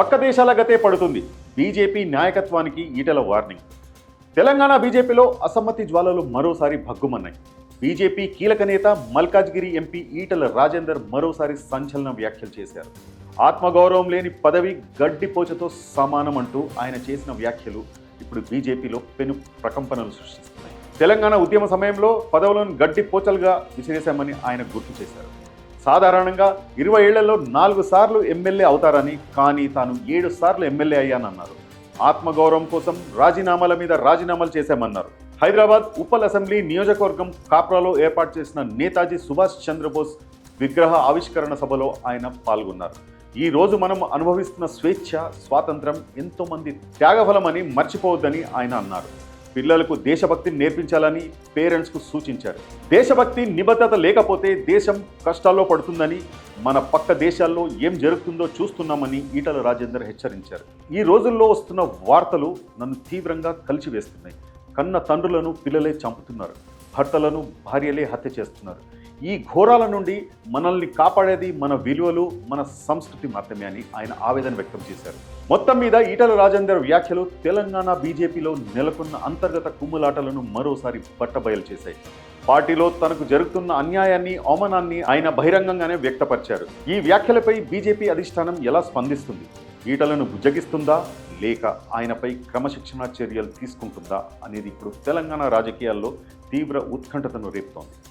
పక్క దేశాల గతే పడుతుంది. బీజేపీ నాయకత్వానికి ఈటల వార్నింగ్. తెలంగాణ బీజేపీలో అసమ్మతి జ్వాలలు మరోసారి భగ్గుమన్నాయి. బీజేపీ కీలక నేత మల్కాజ్గిరి ఎంపీ ఈటల రాజేందర్ మరోసారి సంచలన వ్యాఖ్యలు చేశారు. ఆత్మగౌరవం లేని పదవి గడ్డిపోచతో సమానం అంటూ ఆయన చేసిన వ్యాఖ్యలు ఇప్పుడు బీజేపీలో పెను ప్రకంపనలు సృష్టిస్తున్నాయి. తెలంగాణ ఉద్యమ సమయంలో పదవులను గడ్డి పోచలుగా విసిరేశామని ఆయన గుర్తు చేశారు. సాధారణంగా ఇరవై ఏళ్ళలో నాలుగు సార్లు ఎమ్మెల్యే అవుతారని కానీ తాను ఏడు సార్లు ఎమ్మెల్యే అయ్యానన్నారు. ఆత్మగౌరవం కోసం రాజీనామాల మీద రాజీనామాలు చేశామన్నారు. హైదరాబాద్ ఉప్పల్ అసెంబ్లీ నియోజకవర్గం కాప్రాలో ఏర్పాటు చేసిన నేతాజీ సుభాష్ చంద్రబోస్ విగ్రహ ఆవిష్కరణ సభలో ఆయన పాల్గొన్నారు. ఈ రోజు మనం అనుభవిస్తున్న స్వేచ్ఛ స్వాతంత్రం ఎంతోమంది త్యాగఫలమని మర్చిపోవద్దని ఆయన అన్నారు. పిల్లలకు దేశభక్తిని నేర్పించాలని పేరెంట్స్కు సూచించారు. దేశభక్తి నిబద్ధత లేకపోతే దేశం కష్టాల్లో పడుతుందని మన పక్క దేశాల్లో ఏం జరుగుతుందో చూస్తున్నామని ఈటల రాజేందర్ హెచ్చరించారు. ఈ రోజుల్లో వస్తున్న వార్తలు నన్ను తీవ్రంగా కలిచివేస్తున్నాయి కన్న తండ్రులను పిల్లలే చంపుతున్నారు. భర్తలను భార్యలే హత్య చేస్తున్నారు. ఈ ఘోరాల నుండి మనల్ని కాపాడేది మన విలువలు మన సంస్కృతి మాత్రమే అని ఆయన ఆవేదన వ్యక్తం చేశారు. మొత్తం మీద ఈటల రాజేందర్ వ్యాఖ్యలు తెలంగాణ బీజేపీలో నెలకొన్న అంతర్గత కుమ్ములాటలను మరోసారి బట్టబయలు చేశాయి. పార్టీలో తనకు జరుగుతున్న అన్యాయాన్ని అవమానాన్ని ఆయన బహిరంగంగానే వ్యక్తపరిచారు. ఈ వ్యాఖ్యలపై బీజేపీ అధిష్టానం ఎలా స్పందిస్తుంది? ఈటలను బుజ్జగిస్తుందా లేక ఆయనపై క్రమశిక్షణా చర్యలు తీసుకుంటుందా? అనేది ఇప్పుడు తెలంగాణ రాజకీయాల్లో తీవ్ర ఉత్కంఠతను రేపుతోంది